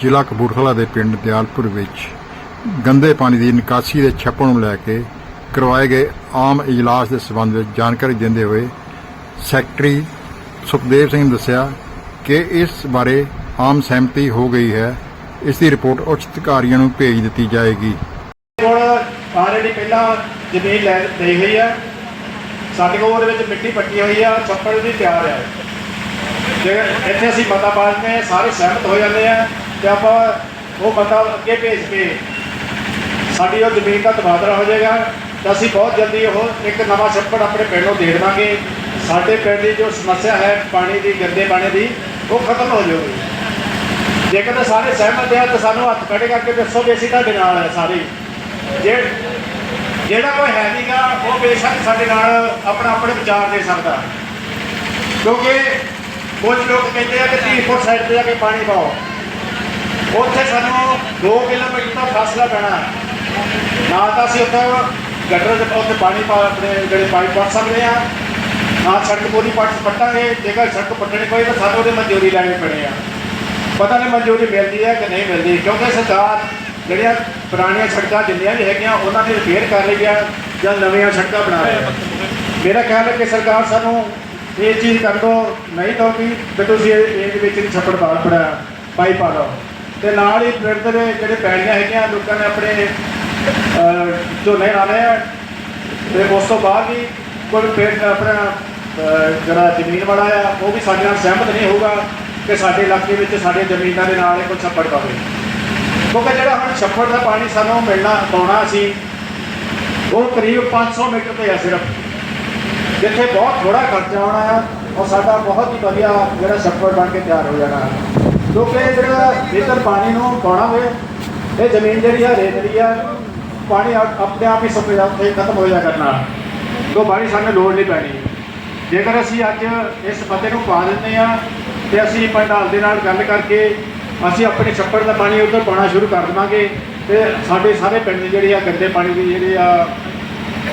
ਜ਼ਿਲ੍ਹਾ ਕਪੂਰਥਲਾ ਦੇ ਪਿੰਡ ਦਿਆਲਪੁਰ ਵਿੱਚ ਗੰਦੇ ਪਾਣੀ ਦੀ ਨਿਕਾਸੀ ਦੇ ਛੱਪੜ ਨੂੰ ਲੈ ਕੇ ਕਰਵਾਏ ਗਏ ਆਮ ਇਜਲਾਸ ਦੇ ਸਬੰਧ ਵਿੱਚ ਜਾਣਕਾਰੀ ਦਿੰਦੇ ਹੋਏ ਸੈਕਟਰੀ ਸੁਖਦੇਵ ਸਿੰਘ ਨੇ ਦੱਸਿਆ ਕਿ ਇਸ ਬਾਰੇ ਆਮ ਸਹਿਮਤੀ ਹੋ ਗਈ ਹੈ। ਇਸ ਦੀ ਰਿਪੋਰਟ ਉੱਚ ਅਧਿਕਾਰੀਆਂ ਨੂੰ ਭੇਜ ਦਿੱਤੀ ਜਾਏਗੀ। ਕੋਲ ਆਲਰੇਡੀ ਪਹਿਲਾਂ ਜ਼ਮੀਨ ਲੈ ਲਈ ਹੋਈ ਆ ਸਾਡੇ ਕੋਲ ਉਹਦੇ ਵਿੱਚ ਮਿੱਟੀ ਪੱਟੀ ਹੋਈ ਆ, ਛੱਪੜ ਵੀ ਤਿਆਰ ਆ ਜੇ ਇੱਥੇ ਅਸੀਂ ਮਤਾ ਪਾਸ ਨੇ ਸਾਰੇ ਸਹਿਮਤ ਹੋ ਜਾਂਦੇ ਆ। ਤੇ ਆਪਾਂ ਉਹ ਬੰਦਾ ਅੱਗੇ ਭੇਜ ਕੇ ਸਾਡੀ ਉਹ ਜ਼ਮੀਨ ਦਾ ਤਬਾਦਲਾ ਹੋ ਜਾਏਗਾ ਤਾਂ ਅਸੀਂ ਬਹੁਤ ਜਲਦੀ ਉਹ ਇੱਕ ਨਵਾਂ ਛੱਪੜ ਆਪਣੇ ਪਿੰਡ ਨੂੰ ਦੇ ਦੇਵਾਂਗੇ। ਸਾਡੇ ਪਿੰਡ ਦੀ ਜੋ ਸਮੱਸਿਆ ਹੈ ਪਾਣੀ ਦੀ, ਗੰਦੇ ਪਾਣੀ ਦੀ, ਉਹ ਖਤਮ ਹੋ ਜਾਊਗੀ। ਜੇਕਰ ਤਾਂ ਸਾਰੇ ਸਹਿਮਤ ਆ ਤਾਂ ਸਾਨੂੰ ਹੱਥ ਖੜੇ ਕਰਕੇ ਦੱਸੋ ਵੀ ਅਸੀਂ ਤੁਹਾਡੇ ਨਾਲ ਹੈ ਸਾਰੇ। ਜੇ ਜਿਹੜਾ ਕੋਈ ਹੈ ਨਹੀਂਗਾ ਉਹ ਬੇਸ਼ੱਕ ਸਾਡੇ ਨਾਲ ਆਪਣਾ ਆਪਣੇ ਵਿਚਾਰ ਦੇ ਸਕਦਾ। ਕਿਉਂਕਿ ਕੁਝ ਲੋਕ ਕਹਿੰਦੇ ਆ ਕਿ 30 ਫੁੱਟ ਸਾਈਡ ਤੇ ਜਾ ਕੇ ਪਾਣੀ ਪਾਓ। ਉੱਥੇ ਸਾਨੂੰ 2 ਕਿਲੋਮੀਟਰ ਦਾ ਫਾਸਲਾ ਪੈਣਾ ਨਾ ਤਾਂ ਅਸੀਂ ਉੱਥੇ ਗਟਰ ਦੇ ਉੱਥੇ ਪਾਣੀ ਪਾ ਆਪਣੇ ਜਿਹੜੇ ਪਾਈਪ ਪਾ ਸਕਦੇ ਆ ਨਾ ਸੜਕ ਪੂਰੀ ਪੱਟ ਪੱਟਾਂਗੇ। ਜੇਕਰ ਸੜਕ ਪੱਟਣੀ ਪਈ ਤਾਂ ਸਾਨੂੰ ਉਹਦੇ ਮਨਜ਼ੂਰੀ ਲੈਣੀ ਪੈਣੀ ਆ। ਪਤਾ ਨਹੀਂ ਮਨਜ਼ੂਰੀ ਮਿਲਦੀ ਹੈ ਕਿ ਨਹੀਂ ਮਿਲਦੀ, ਕਿਉਂਕਿ ਸਰਕਾਰ ਜਿਹੜੀਆਂ ਪੁਰਾਣੀਆਂ ਸੜਕਾਂ ਜਿੰਨੀਆਂ ਵੀ ਹੈਗੀਆਂ, ਉਹਨਾਂ ਦੀ ਰਿਪੇਅਰ ਕਰ ਰਹੀ ਆ ਜਾਂ ਨਵੀਆਂ ਸੜਕਾਂ ਬਣਾ ਰਹੀ ਆ ਮੇਰਾ ਖਿਆਲ ਹੈ ਕਿ ਸਰਕਾਰ ਸਾਨੂੰ ਇਹ ਚੀਜ਼ ਕਰ ਦੋ, ਨਹੀਂ ਤਾਂ ਵੀ ਤੁਸੀਂ ਇਹ- ਵਿੱਚ ਛੱਪੜ ਪਾ ਪੜਾ ਪਾਈ ਪਾ ਲਓ। ਤੇ ਨਾਲ ਹੀ ਪਿੰਡ ਦੇ ਜਿਹੜੇ ਪੈੜੀਆਂ ਹੈਗੀਆਂ, ਲੋਕਾਂ ਨੇ ਆਪਣੇ ਝੋਨੇ ਲਾਣੇ ਆ। ਤੇ ਉਸ ਤੋਂ ਬਾਅਦ ਵੀ ਕੋਈ ਪਿੰਡ ਆਪਣਾ ਜਿਹੜਾ ਜ਼ਮੀਨ ਵਾਲਾ ਆ, ਉਹ ਵੀ ਸਾਡੇ ਨਾਲ ਸਹਿਮਤ ਨਹੀਂ ਹੋਊਗਾ ਕਿ ਸਾਡੇ ਇਲਾਕੇ ਵਿੱਚ ਸਾਡੇ ਜ਼ਮੀਨਾਂ ਦੇ ਨਾਲ ਇਹ ਕੋਈ ਛੱਪੜ ਪਵੇ। ਕਿਉਂਕਿ ਜਿਹੜਾ ਹੁਣ ਛੱਪੜ ਦਾ ਪਾਣੀ ਸਾਨੂੰ ਮਿਲਣਾ, ਪਾਉਣਾ ਸੀ ਉਹ ਕਰੀਬ 500 ਮੀਟਰ ਤੇ ਆ ਸਿਰਫ। ਜਿੱਥੇ ਬਹੁਤ ਥੋੜਾ ਖਰਚਾ ਆਉਣਾ ਆ ਔਰ ਸਾਡਾ ਬਹੁਤ ਹੀ ਵਧੀਆ ਜਿਹੜਾ ਛੱਪੜ ਬਣ ਕੇ ਤਿਆਰ ਹੋ ਜਾਣਾ। ਕਿਉਂਕਿ ਇਹ ਜਿਹੜਾ ਇੱਧਰ ਪਾਣੀ ਨੂੰ ਪਾਉਣਾ ਹੋਵੇ, ਇਹ ਜ਼ਮੀਨ ਜਿਹੜੀ ਆ ਰੇਤਲੀ ਆ, ਪਾਣੀ ਆਪਣੇ ਆਪ ਹੀ ਸੁੱਕ ਉੱਥੇ ਖਤਮ ਹੋ ਜਾ ਕਰਨਾ। ਤੋਂ ਪਾਣੀ ਸਾਨੂੰ ਲੋੜ ਨਹੀਂ ਪੈਣੀ। ਜੇਕਰ ਅਸੀਂ ਅੱਜ ਇਸ ਪੱਤੇ ਨੂੰ ਪਾ ਦਿੰਦੇ ਆ, ਤੇ ਅਸੀਂ ਪੰਡਾਲ ਦੇ ਨਾਲ ਗੱਲ ਕਰਕੇ ਅਸੀਂ ਆਪਣੇ ਛੱਪੜ ਦਾ ਪਾਣੀ ਉੱਧਰ ਪਾਉਣਾ ਸ਼ੁਰੂ ਕਰ ਦੇਵਾਂਗੇ, ਤੇ ਸਾਡੇ ਸਾਰੇ ਪਿੰਡ ਦੀ ਜਿਹੜੀ ਆ, ਗੰਦੇ ਪਾਣੀ ਦੀ ਜਿਹੜੀ ਆ,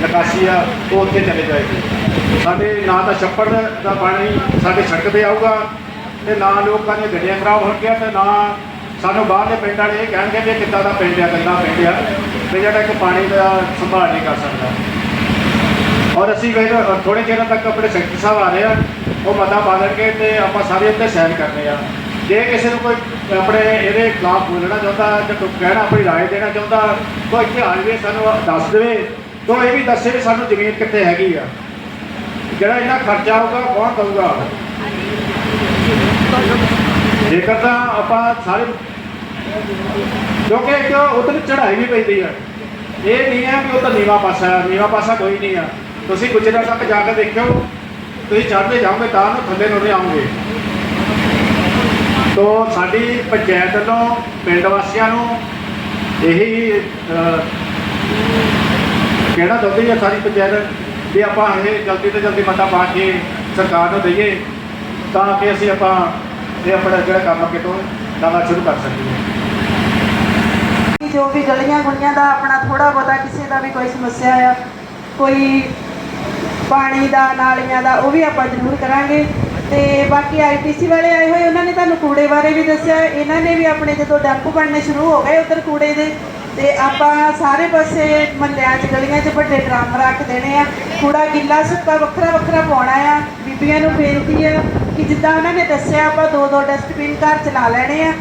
ਨਿਕਾਸੀ ਆ, ਉਹ ਉੱਥੇ ਚਲੇ ਜਾਏਗੀ। ਸਾਡੇ ਨਾ ਤਾਂ ਛੱਪੜ ਦਾ ਪਾਣੀ ਸਾਡੇ ਸੜਕ ਤੇ ਆਊਗਾ ਤੇ ਨਾ ਲੋਕਾਂ ਦੀਆਂ ਗੱਡੀਆਂ ਖਰਾਬ ਹੋਣਗੀਆਂ ਤੇ ਨਾ ਸਾਨੂੰ ਬਾਹਰਲੇ ਪਿੰਡ ਵਾਲੇ ਇਹ ਕਹਿਣਗੇ ਵੀ ਇਹ ਕਿੱਦਾਂ ਦਾ ਪਿੰਡ ਆ ਗੰਦਾ ਪਿੰਡ ਆ ਤੇ ਜਿਹੜਾ ਇੱਕ ਪਾਣੀ ਦਾ ਸੰਭਾਲ ਨਹੀਂ ਕਰ ਸਕਦਾ ਔਰ ਅਸੀਂ ਫਿਰ ਥੋੜੇ ਚਿਰ ਤੱਕ ਆਪਣੇ ਸੈਕਟਰੀ ਸਾਹਿਬ ਆ ਰਹੇ ਆ ਉਹ ਮਤਾ ਪਾ ਦੇਣਗੇ ਤੇ ਆਪਾਂ ਸਾਰੇ ਉੱਤੇ ਸਾਈਨ ਕਰਨੇ ਆ ਜੇ ਕਿਸੇ ਨੂੰ ਕੋਈ ਆਪਣੇ ਇਹਦੇ ਖਿਲਾਫ ਬੋਲਣਾ ਚਾਹੁੰਦਾ ਜਾਂ ਕੋਈ ਕਹਿਣਾ ਆਪਣੀ رائے ਦੇਣਾ ਚਾਹੁੰਦਾ ਤਾਂ ਇੱਥੇ ਆ ਜਾਵੇ ਸਾਨੂੰ ਦੱਸ ਦੇਵੇ ਤਾਂ ਇਹ ਵੀ ਦੱਸੇ ਵੀ ਸਾਨੂੰ ਜ਼ਮੀਨ ਕਿੱਥੇ ਹੈਗੀ ਆ ਜਿਹੜਾ ਇੰਨਾ ਖਰਚਾ ਆਊਗਾ ਕੌਣ ਦਊਗਾ ਜੇਕਰ ਤਾਂ ਆਪਾਂ ਸਾਰੇ ਕਿਉਂਕਿ ਇੱਕ ਉਧਰ ਚੜਾਈ ਵੀ ਪੈਂਦੀ ਹੈ ਇਹ ਨਹੀਂ ਹੈ ਕਿ ਉਹ ਤਾਂ ਨੀਵਾ ਪਾਸਾ ਹੈ ਨੀਵਾ ਪਾਸਾ ਕੋਈ ਨਹੀਂ ਆ। ਤੁਸੀਂ ਗੁਜਰਾ ਤੱਕ ਜਾ ਕੇ ਦੇਖਿਓ ਤੁਸੀਂ ਚੜ੍ਹਦੇ ਜਾਓਗੇ ਤਾਂ ਨੂੰ ਥੱਲੇ ਨੂੰ ਨਹੀਂ ਆਉਂਗੇ। ਤੋ ਸਾਡੀ ਪੰਚਾਇਤ ਵੱਲੋਂ ਪਿੰਡ ਵਾਸੀਆਂ ਨੂੰ ਇਹੀ ਅਹ, ਕਹਿਣਾ ਚਾਹੁੰਦੀ ਹੈ ਸਾਰੀ ਪੰਚਾਇਤ ਵੀ ਆਪਾਂ ਇਹ ਜਲਦੀ ਤੋਂ ਜਲਦੀ ਮਤਾ ਪਾ ਕੇ ਸਰਕਾਰ ਨੂੰ ਦਈਏ। ਤਾਂ ਕਿ ਅਸੀਂ ਆਪਾਂ ਇਹ ਆਪਣਾ ਜਿਹੜਾ ਕੰਮ ਅੱਗੇ ਨਵਾਂ ਸ਼ੁਰੂ ਕਰ ਸਕੀਏ। ਜੋ ਵੀ ਗਲੀਆਂ ਗੁਲੀਆਂ ਦਾ ਆਪਣਾ ਥੋੜਾ ਬਹੁਤਾ ਕਿਸੇ ਦਾ ਵੀ ਕੋਈ ਸਮੱਸਿਆ ਆ, ਕੋਈ ਪਾਣੀ ਦਾ, ਨਾਲੀਆਂ ਦਾ, ਉਹ ਵੀ ਆਪਾਂ ਜ਼ਰੂਰ ਕਰਾਂਗੇ। ਤੇ ਬਾਕੀ ਆਈਟੀਸੀ ਵਾਲੇ ਆਏ ਹੋਏ, ਉਹਨਾਂ ਨੇ ਤੁਹਾਨੂੰ ਕੂੜੇ ਬਾਰੇ ਵੀ ਦੱਸਿਆ। ਇਹਨਾਂ ਨੇ ਵੀ ਆਪਣੇ ਜਦੋਂ ਡੰਪ ਬਣਨੇ ਸ਼ੁਰੂ ਹੋ ਗਏ ਉਧਰ ਕੂੜੇ ਦੇ, ਤੇ ਆਪਾਂ ਸਾਰੇ ਪਾਸੇ ਮਹੱਲਿਆਂ 'ਚ, ਗਲੀਆਂ 'ਚ ਵੱਡੇ ਡਰਮ ਰੱਖ ਦੇਣੇ ਆ। ਕੂੜਾ ਗਿੱਲਾ ਸੁੱਕਾ ਵੱਖਰਾ ਵੱਖਰਾ ਪਾਉਣਾ ਆ। ਬੀਬੀਆਂ ਨੂੰ ਬੇਨਤੀ ਆ ਕਿ ਜਿੱਦਾਂ ਉਹਨਾਂ ਨੇ ਦੱਸਿਆ, ਆਪਾਂ ਦੋ ਦੋ ਡਸਟਬਿਨ ਘਰ ਚਲਾ ਲੈਣੇ ਆ।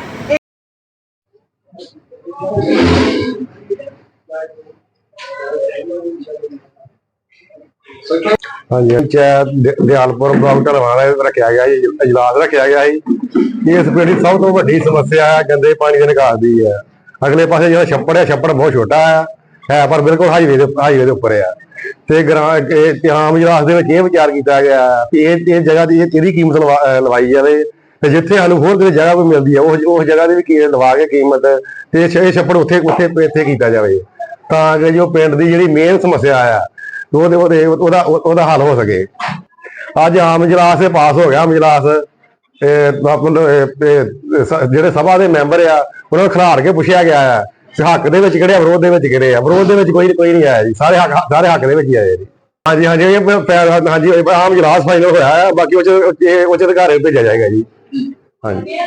ਹਾਂਜੀ ਪੰਚਾਇਤ ਦਿ- ਦਿਆਲਪੁਰ ਬਲਾਕ ਢਲਵਾਂ ਰੱਖਿਆ ਗਿਆ ਜੀ ਇਜਲਾਸ ਰੱਖਿਆ ਗਿਆ ਸੀ। ਇਸ ਪਿੰਡ ਦੀ ਸਭ ਤੋਂ ਵੱਡੀ ਸਮੱਸਿਆ ਹੈ ਗੰਦੇ ਪਾਣੀ ਦੇ ਨਿਕਾਸ ਦੀ ਹੈ ਅਗਲੇ ਪਾਸੇ ਜਿਹੜਾ ਛੱਪੜ ਹੈ ਛੱਪੜ ਬਹੁਤ ਛੋਟਾ ਹੈ ਹੈ, ਪਰ ਬਿਲਕੁਲ ਹਾਈਵੇ ਦੇ ਹਾਈਵੇ ਦੇ ਉੱਪਰ ਆ। ਤੇ ਗ੍ਰਾਂ ਤੇ ਆਮ ਇਜਲਾਸ ਦੇ ਵਿੱਚ ਇਹ ਵਿਚਾਰ ਕੀਤਾ ਗਿਆ ਕਿ ਇਹ ਇਹ ਜਗ੍ਹਾ ਦੀ ਇਹ ਇਹਦੀ ਕੀਮਤ ਲਵਾਈ ਜਾਵੇ ਤੇ ਜਿੱਥੇ ਸਾਨੂੰ ਹੋਰ ਕਿਤੇ ਜਗ੍ਹਾ ਵੀ ਮਿਲਦੀ ਹੈ, ਉਹ ਉਸ ਜਗ੍ਹਾ ਦੀ ਵੀ ਕੀਮਤ ਲਵਾ ਕੇ ਕੀਮਤ ਤੇ ਇਹ ਛੱਪੜ ਉੱਥੇ ਉੱਥੇ, ਇੱਥੇ ਕੀਤਾ ਜਾਵੇ। ਤਾਂ ਕਿ ਜੋ ਪਿੰਡ ਦੀ ਜਿਹੜੀ ਮੇਨ ਸਮੱਸਿਆ ਆ, ਉਹਦੇ ਉਹਦੇ, ਉਹਦਾ ਉਹਦਾ ਹੱਲ ਹੋ ਸਕੇ। ਅੱਜ ਆਮ ਇਜਲਾਸ ਤੇ ਪਾਸ ਹੋ ਗਿਆ, ਆਮ ਇਜਲਾਸ। ਇਹ ਜਿਹੜੇ ਸਭਾ ਦੇ ਮੈਂਬਰ ਆ, ਉਹਨਾਂ ਨੂੰ ਖਿਲਾਰ ਕੇ ਪੁੱਛਿਆ ਗਿਆ ਆ ਹੱਕ ਦੇ ਵਿੱਚ ਕਿਹੜੇ ਆ, ਵਿਰੋਧ ਦੇ ਵਿੱਚ ਕਿਹੜੇ ਆ? ਵਿਰੋਧ ਦੇ ਵਿੱਚ ਕੋਈ ਕੋਈ ਨਹੀਂ ਆਇਆ ਜੀ। ਸਾਰੇ ਹੱਕ ਸਾਰੇ ਹੱਕ ਦੇ ਵਿੱਚ ਹੀ ਆਏ ਜੀ। ਹਾਂਜੀ ਹਾਂਜੀ ਇਹ ਪ- ਹਾਂਜੀ ਆਮ ਇਜਲਾਸ ਫਾਈਨਲ ਹੋਇਆ ਆ ਬਾਕੀ ਉਹ ਚ ਉਹ ਚ ਅਧਿਕਾਰੇ ਭੇਜਿਆ ਜਾਏਗਾ ਜੀ। ਹਾਂਜੀ।